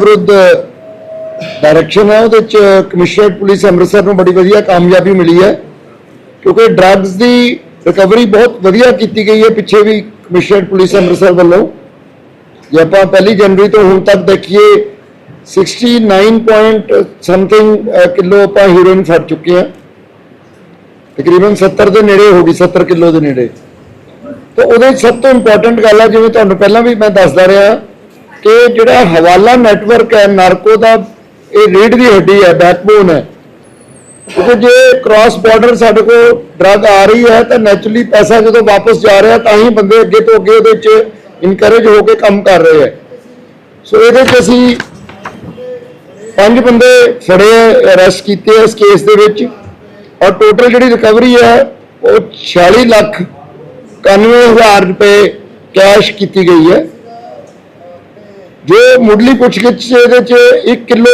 ਵਿਰੁੱਧ ਡਾਇਰੈਕਸ਼ਨ ਹੈ, ਉਹਦੇ ਚ ਕਮਿਸ਼ਨਰੇਟ ਪੁਲਿਸ ਅੰਮ੍ਰਿਤਸਰ ਨੂੰ ਬੜੀ ਵਧੀਆ ਕਾਮਯਾਬੀ ਮਿਲੀ ਹੈ। ਕਿਉਂਕਿ ਡਰੱਗਸ ਦੀ ਰਿਕਵਰੀ ਬਹੁਤ ਵਧੀਆ ਕੀਤੀ ਗਈ ਹੈ ਪਿੱਛੇ ਵੀ ਕਮਿਸ਼ਨਰੇਟ ਪੁਲਿਸ ਅੰਮ੍ਰਿਤਸਰ ਵੱਲੋਂ। ਜੇ ਆਪਾਂ ਪਹਿਲੀ ਜਨਵਰੀ ਤੋਂ ਹੁਣ ਤੱਕ ਦੇਖੀਏ 69 ਪੁਆਇੰਟ ਸਮਥਿੰਗ ਕਿਲੋ ਆਪਾਂ ਹੀਰੋਇਨ ਫੜ ਚੁੱਕੇ ਹਾਂ। ਤਕਰੀਬਨ 70 ਦੇ ਨੇੜੇ ਹੋ ਗਈ 70 ਕਿਲੋ ਦੇ ਨੇੜੇ। ਤਾਂ ਉਹਦੇ 'ਚ ਸਭ ਤੋਂ ਇੰਪੋਰਟੈਂਟ ਗੱਲ ਆ, ਜਿਵੇਂ ਤੁਹਾਨੂੰ ਪਹਿਲਾਂ ਵੀ ਮੈਂ ਦੱਸਦਾ ਰਿਹਾ ਕਿ ਜਿਹੜਾ ਹਵਾਲਾ ਨੈਟਵਰਕ ਹੈ ਨਾਰਕੋ ਦਾ, ਇਹ ਰੀੜ ਦੀ ਹੱਡੀ ਹੈ ਬੈਕਬੋਨ ਹੈ। ਕਿਉਂਕਿ ਜੇ ਕ੍ਰਾਸ ਬਾਰਡਰ ਸਾਡੇ ਕੋਲ ਡਰਗ ਆ ਰਹੀ ਹੈ, ਤਾਂ ਨੈਚੁਰਲੀ ਪੈਸਾ ਜਦੋਂ ਵਾਪਸ ਜਾ ਰਿਹਾ, ਤਾਂ ਹੀ ਬੰਦੇ ਅੱਗੇ ਤੋਂ ਅੱਗੇ ਉਹਦੇ 'ਚ ਇਨਕਰੇਜ ਹੋ ਕੇ ਕੰਮ ਕਰ ਰਹੇ ਹੈ। ਸੋ ਇਹਦੇ 'ਚ ਅਸੀਂ ਪੰਜ ਬੰਦੇ ਫੜੇ ਅਰੈਸਟ ਕੀਤੇ ਆ ਇਸ ਕੇਸ ਦੇ ਵਿੱਚ। ਔਰ ਟੋਟਲ ਜਿਹੜੀ ਰਿਕਵਰੀ ਹੈ, ਉਹ 46 ਲੱਖ 91000 ਰੁਪਏ ਕੈਸ਼ ਕੀਤੀ ਗਈ ਹੈ। ਜੋ ਮੁੱਢਲੀ ਪੁੱਛਗਿੱਛ 'ਚ ਇਹਦੇ 'ਚ 1 ਕਿਲੋ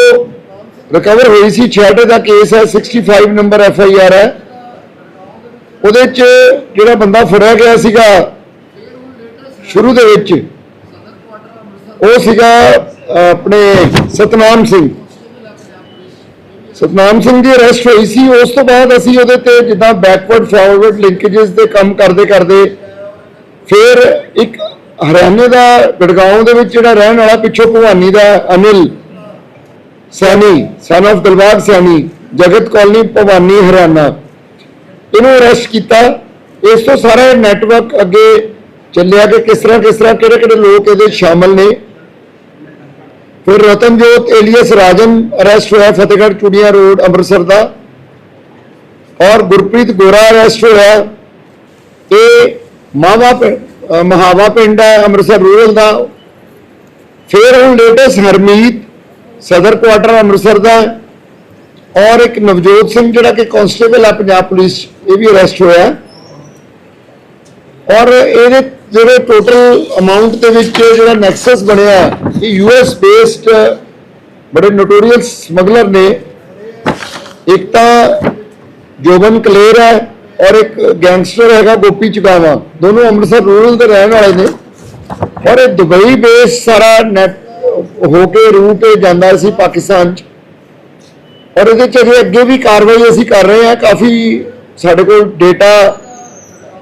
ਰਿਕਵਰ ਹੋਈ ਸੀ ਛੇੜੇ ਦਾ ਕੇਸ ਹੈ 65 ਨੰਬਰ ਐਫ ਆਈ ਆਰ ਹੈ। ਉਹਦੇ 'ਚ ਜਿਹੜਾ ਬੰਦਾ ਫੜਿਆ ਗਿਆ ਸੀਗਾ ਸ਼ੁਰੂ ਦੇ ਵਿੱਚ, ਉਹ ਸੀਗਾ ਆਪਣੇ ਸਤਨਾਮ ਸਿੰਘ। ਸਤਨਾਮ ਸਿੰਘ ਦੀ ਅਰੈਸਟ ਹੋਈ ਸੀ। ਉਸ ਤੋਂ ਬਾਅਦ ਅਸੀਂ ਉਹਦੇ ਤੇ ਜਿੱਦਾਂ ਬੈਕਵਰਡ ਫਾਰਵਰਡ ਲਿੰਕੇजेस ਦੇ ਕੰਮ ਕਰਦੇ ਕਰਦੇ ਫਿਰ ਇੱਕ ਹਰਿਆਣੇ ਦਾ ਗੜਗਾਉਂ ਦੇ ਵਿੱਚ ਜਿਹੜਾ ਰਹਿਣ ਵਾਲਾ ਪਿੱਛੋਂ ਭਵਾਨੀ ਦਾ ਅਨਿਲ ਸੈਣੀ ਸਨ of ਦਿਲਬਾਗ ਸੈਣੀ, ਜਗਤ ਕਾਲਨੀ ਭਵਾਨੀ ਹਰਿਆਣਾ। ਇਹਨੂੰ ਅਰੈਸਟ ਕੀਤਾ। ਇਸ ਤੋਂ ਸਾਰਾ ਨੈਟਵਰਕ ਅੱਗੇ ਚੱਲਿਆ ਕਿ ਕਿਸ ਤਰ੍ਹਾਂ ਕਿਸ ਤਰ੍ਹਾਂ ਕਿਹੜੇ ਕਿਹੜੇ ਲੋਕ ਇਹਦੇ 'ਚ ਸ਼ਾਮਲ ਨੇ। ਫਿਰ ਰਤਨਜੋਤ ਏਲੀਅਸ ਰਾਜਨ ਅਰੈਸਟ ਹੋਇਆ ਫਤਿਹਗੜ੍ਹ ਚੂੜੀਆਂ ਰੋਡ, ਅੰਮ੍ਰਿਤਸਰ ਦਾ। ਔਰ ਗੁਰਪ੍ਰੀਤ ਗੋਰਾ ਅਰੈਸਟ ਹੋਇਆ। ਇਹ ਮਾਵਾ ਪਿੰ- ਮਹਾਵਾ ਪਿੰਡ ਹੈ, ਅੰਮ੍ਰਿਤਸਰ ਰੂਰਲ ਦਾ। ਫਿਰ ਹੁਣ ਲੇਟੈਸਟ ਹਰਮੀਤ, ਸਦਰ ਕੁਆਟਰ ਅੰਮ੍ਰਿਤਸਰ ਦਾ ਔਰ ਇੱਕ ਨਵਜੋਤ ਸਿੰਘ ਜਿਹੜਾ ਕਿ ਕਾਂਸਟੇਬਲ ਹੈ, ਪੰਜਾਬ ਪੁਲਿਸ, ਇਹ ਵੀ ਅਰੈਸਟ ਹੋਇਆ ਔਰ ਇਹਦੇ ਜਿਹੜੇ ਟੋਟਲ ਅਮਾਉਂਟ ਦੇ ਵਿੱਚ ਜਿਹੜਾ ਨੈਕਸਸ ਬਣਿਆ ਇਹ ਯੂਐਸ ਬੇਸਡ ਬੜੇ ਨੋਟੋਰੀਅਸ ਸਮਗਲਰ ਨੇ। ਇੱਕ ਤਾਂ ਜੋਬਨ ਕਲੇਰ ਹੈ ਔਰ ਇੱਕ ਗੈਂਗਸਟਰ ਹੈਗਾ ਗੋਪੀ ਚੁਗਾਵਾ। ਦੋਨੋਂ ਅੰਮ੍ਰਿਤਸਰ ਰੂਰਲ ਦੇ ਰਹਿਣ ਵਾਲੇ ਨੇ। ਔਰ ਇਹ ਦੁਬਈ ਬੇਸ ਸਾਰਾ ਨੈਟ ਹੋ ਕੇ ਰੂਟ ਜਾਂਦਾ ਸੀ ਪਾਕਿਸਤਾਨ ਚ। ਔਰ ਇਹਦੇ ਚ ਅਜੇ ਅੱਗੇ ਵੀ ਕਾਰਵਾਈ ਅਸੀਂ ਕਰ ਰਹੇ ਹਾਂ। ਕਾਫੀ ਸਾਡੇ ਕੋਲ ਡੇਟਾ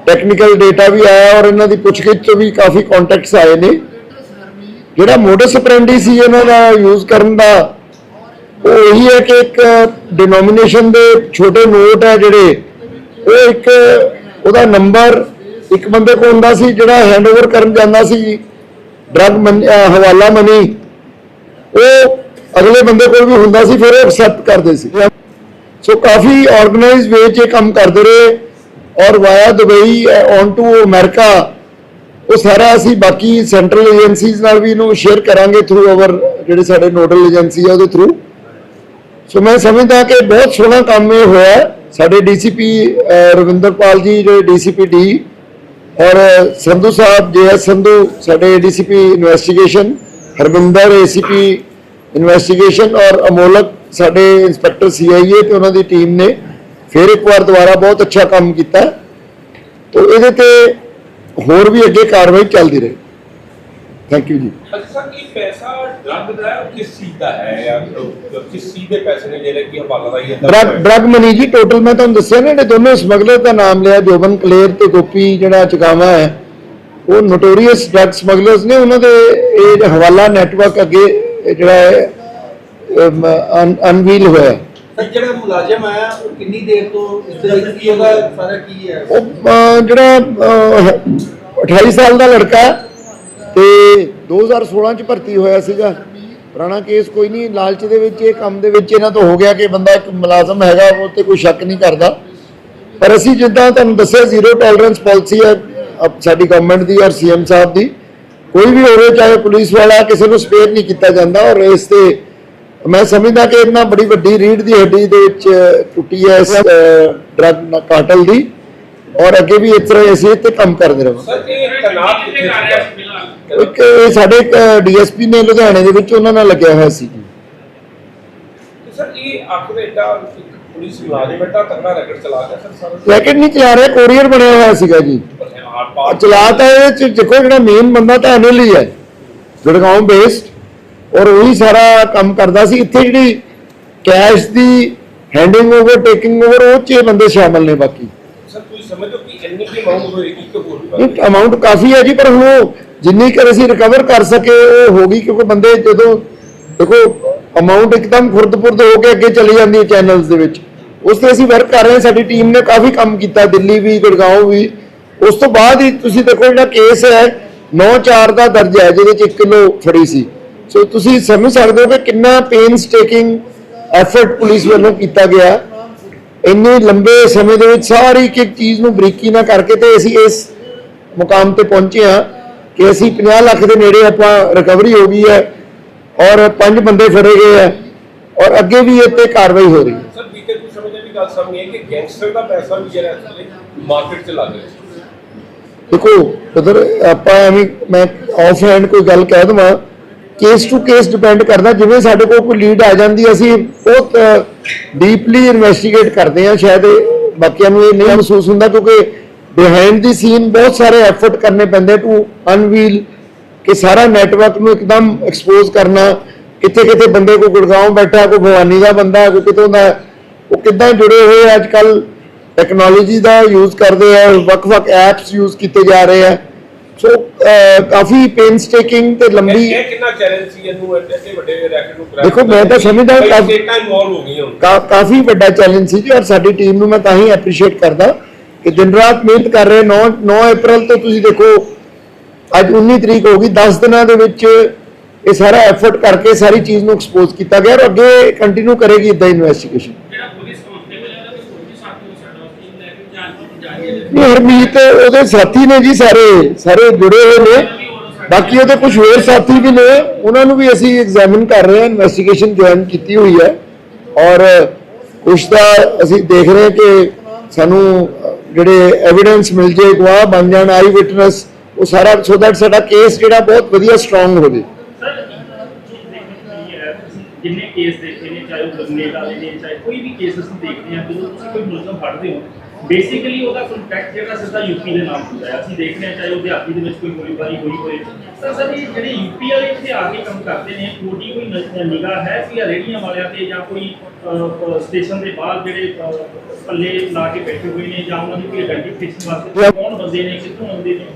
ਟੈਕਨੀਕਲ ਡੇਟਾ ਵੀ ਆਇਆ ਔਰ ਇਹਨਾਂ ਦੀ ਪੁੱਛਗਿੱਛ ਤੋਂ ਵੀ ਕਾਫੀ ਕੰਟੈਕਟਸ ਆਏ ਨੇ। ਜਿਹੜਾ ਮੋਡਸ ਆਪਰੈਂਡੀ ਸੀ ਇਹਨਾਂ ਦਾ ਯੂਜ਼ ਕਰਨ ਦਾ, ਉਹ ਇਹੀ ਹੈ ਕਿ ਇੱਕ ਡਿਨੋਮੀਨੇਸ਼ਨ ਦੇ ਛੋਟੇ ਨੋਟ ਹੈ ਜਿਹੜੇ ਉਹ ਇੱਕ ਉਹਦਾ ਨੰਬਰ ਇੱਕ ਬੰਦੇ ਕੋਲ ਹੁੰਦਾ ਸੀ ਜਿਹੜਾ ਹੈਂਡਓਵਰ ਕਰਨ ਜਾਂਦਾ ਸੀ ਡਰਗ ਹਵਾਲਾ ਮਨੀ ਉਹ ਅਗਲੇ ਬੰਦੇ ਕੋਲ ਵੀ ਹੁੰਦਾ ਸੀ, ਫਿਰ ਉਹ ਐਕਸੈਪਟ ਕਰਦੇ ਸੀ। ਸੋ ਕਾਫੀ ਆਰਗੇਨਾਈਜ਼ ਵੇ 'ਚ ਕੰਮ ਕਰਦੇ ਰਹੇ ਔਰ via Dubai on to America, ਉਹ ਸਾਰਾ ਅਸੀਂ ਬਾਕੀ ਸੈਂਟਰਲ ਏਜੰਸੀਜ਼ ਨਾਲ ਵੀ ਇਹਨੂੰ ਸ਼ੇਅਰ ਕਰਾਂਗੇ ਥਰੂ ਆਵਰ ਜਿਹੜੇ ਸਾਡੇ ਨੋਡਲ ਏਜੰਸੀ ਆ ਉਹਦੇ ਥਰੂ ਸੋ ਮੈਂ ਸਮਝਦਾ ਕਿ ਬਹੁਤ ਸੋਹਣਾ ਕੰਮ ਇਹ ਹੋਇਆ ਹੈ। ਸਾਡੇ ਡੀਸੀਪੀ ਰਵਿੰਦਰਪਾਲ ਜੀ, ਜਿਹੜੇ ਡੀਸੀਪੀ ਡੀ ਔਰ ਸੰਧੂ ਸਾਹਿਬ ਜੇਐਸ ਸੰਧੂ, ਸਾਡੇ DCP investigation Harvinder ACP investigation ਔਰ ਅਮੋਲਕ, ਸਾਡੇ ਇੰਸਪੈਕਟਰ ਸੀਆਈਏ ਤੇ ਉਹਨਾਂ ਦੀ ਟੀਮ ਨੇ ਫਿਰ ਇੱਕ ਵਾਰ ਦੁਬਾਰਾ ਬਹੁਤ ਅੱਛਾ ਕੰਮ ਕੀਤਾ ਤੋ, ਇਹਦੇ ਤੇ ਹੋਰ ਵੀ ਅੱਗੇ ਕਾਰਵਾਈ ਚੱਲਦੀ ਰਹੇ ਥੈਂਕ ਯੂ ਜੀ ਅੱਛਾ ਇਹ ਪੈਸਾ ਡਰੱਗ ਦਾ ਹੈ, ਕਿਸ ਚੀਜ਼ ਦਾ ਹੈ ਜਾਂ ਕਿਸ ਚੀਜ਼ ਦੇ ਪੈਸੇ ਨੇ ਜਿਹੜੇ ਕਿ ਹਵਾਲਾ ਦਾ ਹੀ ਡਰਗ ਡਰਗ ਮਨੀ ਜੀ ਟੋਟਲ ਮੈਂ ਤੁਹਾਨੂੰ ਦੱਸਿਆ ਨਾ ਜਿਹੜੇ ਦੋਨੋਂ ਸਮਗਲਰ ਦਾ ਨਾਮ ਲਿਆ ਜੋਬਨ ਕਲੇਰ ਤੇ ਗੋਪੀ ਜਿਹੜਾ ਚਕਾਵਾ ਹੈ ਉਹ ਨੋਟੋਰੀਅਸ ਡਰਗ ਸਮਗਲਰਸ ਨੇ ਉਹਨਾਂ ਦੇ ਇਹ ਜਿਹੜਾ ਹਵਾਲਾ ਨੈਟਵਰਕ ਅੱਗੇ ਇਹ ਜਿਹੜਾ ਹੈ ਅਨਵੀਲ ਹੋਇਆ ਹੈ। ਸਰ ਜਿਹੜਾ ਮੁਲਾਜ਼ਮ ਹੈ ਉਹ ਕਿੰਨੀ ਦੇਰ ਤੋਂ ਇਸ ਤਰ੍ਹਾਂ ਕੀ ਉਹਦਾ ਸਾਰਾ ਕੀ ਹੈ? ਉਹ ਅਹ, ਜਿਹੜਾ ਅਹ, 28 ਸਾਲ ਦਾ ਲੜਕਾ ਹੈ ਤੇ 2016 ਚ ਭਰਤੀ ਹੋਇਆ ਸੀਗਾ। ਪੁਰਾਣਾ ਕੇਸ ਕੋਈ ਨਹੀਂ, ਲਾਲਚ ਦੇ ਵਿੱਚ, ਇਹ ਕੰਮ ਦੇ ਵਿੱਚ ਇਹਨਾਂ ਤੋਂ ਹੋ ਗਿਆ ਕਿ ਬੰਦਾ ਇੱਕ ਮੁਲਾਜ਼ਮ ਹੈਗਾ, ਉਹ ਤੇ ਕੋਈ ਸ਼ੱਕ ਨਹੀਂ ਕਰਦਾ। ਪਰ ਅਸੀਂ ਜਿੱਦਾਂ ਤੁਹਾਨੂੰ ਦੱਸਿਆ ਜ਼ੀਰੋ ਟੋਲਰੈਂਸ ਪਾਲਿਸੀ ਹੈ ਸਾਡੀ ਗਵਰਨਮੈਂਟ ਦੀ ਔਰ ਸੀਐਮ ਸਾਹਿਬ ਦੀ। ਕੋਈ ਵੀ ਹੋਵੇ, ਚਾਹੇ ਪੁਲਿਸ ਵਾਲਾ, ਕਿਸੇ ਨੂੰ ਸਪੇਅਰ ਨਹੀਂ ਕੀਤਾ ਜਾਂਦਾ ਔਰ ਇਸ ਤੇ ਮੈਂ ਸਮਝਦਾ ਕਿ ਇਹਨਾਂ ਬੜੀ ਵੱਡੀ ਰੀੜ ਦੀ ਹੱਡੀ ਦੇ ਵਿੱਚ ਟੁੱਟੀ ਹੈ ਇਸ ਡਰਗ ਕਾਟਲ ਦੀ। ਔਰ ਅੱਗੇ ਵੀ ਇਸ ਤਰ੍ਹਾਂ ਅਸੀਂ ਇੱਥੇ ਕੰਮ ਕਰਦੇ ਰਹਾਂਗੇ। ਸਰ, ਇਹ ਤਨਾਤ ਕਿੱਥੇ ਇੱਕ ਇਹ ਸਾਡੇ ਡੀਐਸਪੀ ਨੇ ਲੁਧਿਆਣੇ ਦੇ ਵਿੱਚ ਉਹਨਾਂ ਨਾਲ ਲੱਗਿਆ ਹੋਇਆ ਸੀ। ਸਰ ਇਹ ਆਖਰ ਇੱਕ ਪੁਲਿਸ ਮੁਲਾਜ਼ਮ ਏਡਾ ਤਗੜਾ ਰੈਕਟ ਚਲਾ ਗਿਆ ਸਰ ਸਾਰਾ ਰੈਕਟ ਨਹੀਂ ਚਲਾ ਰਿਹਾ ਕੋਰੀਅਰ ਬਣਿਆ ਹੋਇਆ ਸੀਗਾ ਜੀ। ਆਰ ਪਾਰ ਚਲਾ ਤਾਂ ਇਹ ਚ ਦੇਖੋ ਜਿਹੜਾ ਮੇਨ ਬੰਦਾ ਤਾਂ ਅਨਿਲ ਹੀ ਹੈ ਗੁੜਗਾਉਂ ਬੇਸਡ ਔਰ ਉਹੀ ਸਾਰਾ ਕੰਮ ਕਰਦਾ ਸੀ। ਇੱਥੇ ਜਿਹੜੀ ਕੈਸ਼ ਦੀ ਹੈਂਡਿੰਗ ਓਵਰ ਟੇਕਿੰਗ ਓਵਰ ਉਹ 'ਚ ਬੰਦੇ ਸ਼ਾਮਲ ਨੇ ਬਾਕੀ। ਸਰ ਤੁਸੀਂ ਸਮਝੋ ਕਿ ਇੰਨੀ ਕੀ ਅਮਾਉਂਟ ਹੋਏਗੀ ਕਿ ਹੋਰ ਅਮਾਉਂਟ ਕਾਫੀ ਹੈ ਜੀ ਪਰ ਹੁਣ ਜਿੰਨੀ ਕਰ ਅਸੀਂ ਰਿਕਵਰ ਕਰ ਸਕੇ, ਉਹ ਹੋ ਗਈ ਕਿਉਂਕਿ ਬੰਦੇ ਜਦੋਂ ਦੇਖੋ ਅਮਾਉਂਟ ਇੱਕਦਮ ਖੁਰਦ-ਪੁਰਦ ਹੋ ਕੇ ਅੱਗੇ ਚਲੀ ਜਾਂਦੀ ਹੈ ਚੈਨਲਸ ਦੇ ਵਿੱਚ। ਉਸ ਤੇ ਅਸੀਂ ਵਰਕ ਕਰ ਰਹੇ ਹਾਂ, ਸਾਡੀ ਟੀਮ ਨੇ ਕਾਫੀ ਕੰਮ ਕੀਤਾ, ਦਿੱਲੀ ਵੀ ਗੁੜਗਾਉਂ ਵੀ। ਉਸ ਤੋਂ ਬਾਅਦ ਹੀ ਤੁਸੀਂ ਦੇਖੋ, ਜਿਹੜਾ ਕੇਸ ਹੈ 9-4 ਦਾ ਦਰਜ ਹੈ, ਜਿਹਦੇ ਚ 1 ਕਿਲੋ ਫੜੀ ਸੀ। ਸੋ ਤੁਸੀਂ ਸਮਝ ਸਕਦੇ ਹੋ ਕਿ ਕਿੰਨਾ ਪੇਨਸ ਟੇਕਿੰਗ ਐਫਰਟ ਪੁਲਿਸ ਵੱਲੋਂ ਕੀਤਾ ਗਿਆ। ਇੰਨੇ ਲੰਬੇ ਸਮੇਂ ਦੇ ਵਿੱਚ ਸਾਰੀ ਇੱਕ ਇੱਕ ਚੀਜ਼ ਨੂੰ ਬਰੀਕੀ ਨਾਲ ਕਰਕੇ ਤੇ ਅਸੀਂ ਇਸ ਮੁਕਾਮ ਤੇ ਪਹੁੰਚੇ ਹਾਂ। ਕਿ ਅਸੀਂ 50 ਲੱਖ ਦੇ ਨੇੜੇ ਆਪਾਂ ਰਿਕਵਰੀ ਹੋ ਗਈ ਹੈ ਔਰ ਪੰਜ ਬੰਦੇ ਫੜੇ ਗਏ ਹੈ ਔਰ ਅੱਗੇ ਵੀ ਇਹ ਤੇ ਕਾਰਵਾਈ ਹੋ ਰਹੀ ਹੈ। ਸਰ ਬੀਤੇ ਕੁਝ ਸਮੇਂ ਦੀ ਵੀ ਗੱਲ ਸਾਹਮਣੇ ਹੈ ਕਿ ਗੈਂਗਸਟਰ ਦਾ ਪੈਸਾ ਵੀ ਜਿਹੜਾ ਇਸ ਮਾਰਕੀਟ 'ਚ ਲੱਗ ਰਿਹਾ ਦੇਖੋ ਉਧਰ ਆਪਾਂ ਐਵੇਂ ਮੈਂ ਆਫ ਹੈਂਡ ਕੋਈ ਗੱਲ ਕਹਿ ਦਵਾਂ ਕੇਸ ਟੂ ਕੇਸ ਡਿਪੈਂਡ ਕਰਦਾ ਜਿਵੇਂ ਸਾਡੇ ਕੋਲ ਕੋਈ ਲੀਡ ਆ ਜਾਂਦੀ ਅਸੀਂ ਬਹੁਤ ਡੀਪਲੀ ਇਨਵੈਸਟੀਗੇਟ ਕਰਦੇ ਹਾਂ ਸ਼ਾਇਦ ਬਾਕੀਆਂ ਨੂੰ ਇਹ ਨਹੀਂ ਮਹਿਸੂਸ ਹੁੰਦਾ ਕਿਉਂਕਿ ਬਿਹਾਈਂਡ ਦੀ ਸੀਨ ਬਹੁਤ ਸਾਰੇ ਐਫਰਟ ਕਰਨੇ ਪੈਂਦੇ ਟੂ ਅਨਵੀਲ ਕਿ ਸਾਰਾ ਨੈਟਵਰਕ ਨੂੰ ਇੱਕਦਮ ਐਕਸਪੋਜ਼ ਕਰਨਾ ਕਿੱਥੇ ਕਿੱਥੇ ਬੰਦੇ ਕੋ ਗੁੜਗਾਉਂ ਬੈਠਾ ਕੋਈ ਭਵਾਨੀ ਦਾ ਬੰਦਾ ਕੋਈ ਕਿਤੋਂ ਦਾ ਉਹ ਕਿੱਦਾਂ ਜੁੜੇ ਹੋਏ ਅੱਜ ਕੱਲ ਟੈਕਨੋਲੋਜੀ ਦਾ ਯੂਜ਼ ਕਰਦੇ ਆ ਵੱਖ-ਵੱਖ ਐਪਸ ਯੂਜ਼ ਕੀਤੇ ਜਾ ਰਹੇ ਆ। ਸੋ ਕਾਫੀ ਪੇਨਸਟੇਕਿੰਗ ਤੇ ਲੰਬੀ ਇਹ ਕਿੰਨਾ ਚੈਲੰਜ ਸੀ ਇਹਨੂੰ? ਐਡੇ ਵੱਡੇ ਰੈਕਟ ਨੂੰ crack ਦੇਖੋ, ਮੈਂ ਤਾਂ ਸਮਝਦਾ ਇਨਵੋਲਵ ਹੋ ਕਾ- ਕਾਫੀ ਵੱਡਾ ਚੈਲੰਜ ਸੀ ਜੀ ਔਰ ਸਾਡੀ ਟੀਮ ਨੂੰ ਮੈਂ ਤਾਂ ਹੀ ਐਪਰੀਸ਼ੀਏਟ ਕਰਦਾ। ਕਿ ਦਿਨ ਰਾਤ ਮਿਹਨਤ ਕਰ ਰਹੇ 9 9 ਅਪ੍ਰੈਲ ਤੋਂ ਤੁਸੀਂ ਦੇਖੋ ਅੱਜ 19 ਤਰੀਕ ਹੋ ਗਈ 10 ਦਿਨਾਂ ਦੇ ਵਿੱਚ ਇਹ ਸਾਰਾ ਐਫਰਟ ਕਰਕੇ ਸਾਰੀ ਚੀਜ਼ ਨੂੰ ਐਕਸਪੋਜ਼ ਕੀਤਾ ਗਿਆ ਔਰ ਅੱਗੇ ਕੰਟੀਨਿਊ ਕਰੇਗੀ ਇਦਾਂ ਇਨਵੈਸਟੀਗੇਸ਼ਨ ਨਹੀਂ ਹਰਮੀਤ ਉਹਦੇ ਸਾਥੀ ਨੇ ਜੀ ਸਾਰੇ ਸਾਰੇ ਜੁੜੇ ਹੋਏ ਨੇ। ਬਾਕੀ ਉਹਦੇ ਕੁਝ ਹੋਰ ਸਾਥੀ ਵੀ ਨੇ ਉਹਨਾਂ ਨੂੰ ਵੀ ਅਸੀਂ ਐਗਜ਼ਾਮਿਨ ਕਰ ਰਹੇ ਹਾਂ ਇਨਵੈਸਟੀਗੇਸ਼ਨ ਜੁਆਇਨ ਕੀਤੀ ਹੋਈ ਹੈ। ਔਰ ਕੁਝ ਤਾਂ ਅਸੀਂ ਦੇਖ ਰਹੇ ਕਿ ਸਾਨੂੰ ਜਿਹੜੇ ਐਵੀਡੈਂਸ ਮਿਲ ਜੇ, ਗਵਾਹ ਬਣ ਜਾਣ ਆਈ ਵਿਟਨੈਸ ਉਹ ਸਾਰਾ ਸੋ ਦੈਟ ਸਾਡਾ ਕੇਸ ਜਿਹੜਾ ਬਹੁਤ ਵਧੀਆ ਸਟਰੋਂਗ ਹੋ ਸਰ ਜਿੰਨੇ ਕੇਸ ਦੇਖੇ ਨੇ, ਚਾਹੇ ਉਹ ਗੰਨੇ ਵਾਲੇ ਨੇ, ਚਾਹੇ ਕੋਈ ਵੀ ਕੇਸ ਦੇਖਦੇ ਹਾਂ, ਜਦੋਂ ਤੁਸੀਂ ਕੋਈ ਮੁਲਜ਼ਮ ਫੜਦੇ ਹੋ ਬੇਸਿਕਲੀ ਉਹਦਾ ਕੰਟੈਕਟ ਜਿਹੜਾ ਸਿੱਧਾ ਯੂਪੀ ਦੇ ਨਾਲ ਹੁੰਦਾ ਹੈ। ਅਸੀਂ ਦੇਖਦੇ ਹਾਂ, ਚਾਹੇ ਉਹ ਦੇ ਵਿੱਚ ਕੋਈ ਗੋਲੀਬਾਰੀ ਹੋਈ ਹੋਏ ਸਰ ਸਰ, ਇਹ ਜਿਹੜੇ ਯੂਪੀ ਵਾਲੇ ਇੱਥੇ ਆ ਕੇ ਕੰਮ ਕਰਦੇ ਨੇ ਤੁਹਾਡੀ ਕੋਈ ਨਿਗਾਹ ਹੈ ਕਿ ਇਹ ਵਾਲਿਆਂ ਤੇ ਜਾਂ ਕੋਈ ਸਟੇਸ਼ਨ ਦੇ ਬਾਹਰ ਜਿਹੜੇ ਪੱਲੇ ਲਾ ਕੇ ਬੈਠੇ ਹੋਏ ਨੇ ਜਾਂ ਉਹਨਾਂ ਦੀ ਕੋਈ ਆਇਡੈਂਟੀਫਿਕੇਸ਼ਨ ਵਾਸਤੇ ਕੌਣ ਬੰਦੇ ਨੇ, ਕਿੱਥੋਂ ਆਉਂਦੇ ਨੇ?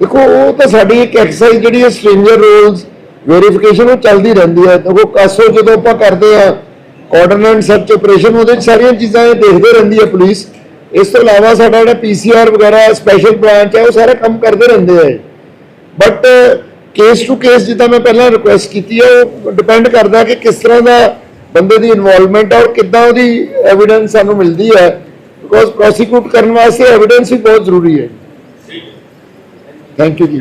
ਦੇਖੋ, ਉਹ ਤਾਂ ਸਾਡੀ ਇੱਕ ਐਕਸਰਸਾਈਜ਼ ਜਿਹੜੀ ਹੈ ਸਟ੍ਰੇਂਜਰ ਰੋਲਸ ਵੈਰੀਫਿਕੇਸ਼ਨ ਉਹ ਚੱਲਦੀ ਰਹਿੰਦੀ ਹੈ। ਦੇਖੋ, ਕਾਸੋ ਜਦੋਂ ਆਪਾਂ ਕਰਦੇ ਆ ਕੋਆਰਡੀਨੇਟ ਸਰਚ ਆਪਰੇਸ਼ਨ ਉਹਦੇ ਵਿੱਚ ਸਾਰੀਆਂ ਚੀਜ਼ਾਂ ਇਹ ਦੇਖਦੇ ਰਹਿੰਦੀ ਹੈ ਪੁਲਿਸ। ਇਸ ਤੋਂ ਇਲਾਵਾ ਸਾਡਾ ਜਿਹੜਾ ਪੀਸੀਆਰ ਵਗੈਰਾ ਸਪੈਸ਼ਲ ਬ੍ਰਾਂਚ ਹੈ ਉਹ ਸਾਰਾ ਕੰਮ ਕਰਦੇ ਰਹਿੰਦੇ ਆ ਬਟ ਕੇਸ ਟੂ ਕੇਸ ਜਿੱਦਾਂ ਮੈਂ ਪਹਿਲਾਂ ਰਿਕੁਐਸਟ ਕੀਤੀ ਹੈ ਉਹ ਡਿਪੈਂਡ ਕਰਦਾ ਕਿ ਕਿਸ ਤਰ੍ਹਾਂ ਦਾ ਬੰਦੇ ਦੀ ਇਨਵੋਲਵਮੈਂਟ ਹੈ ਔਰ ਕਿੱਦਾਂ ਉਹਦੀ ਐਵੀਡੈਂਸ ਸਾਨੂੰ ਮਿਲਦੀ ਹੈ। ਬਿਕੋਜ਼ ਪ੍ਰੋਸੀਕਿਊਟ ਕਰਨ ਵਾਸਤੇ ਐਵੀਡੈਂਸ ਵੀ ਬਹੁਤ ਜ਼ਰੂਰੀ ਹੈ। ਥੈਂਕ ਯੂ ਜੀ।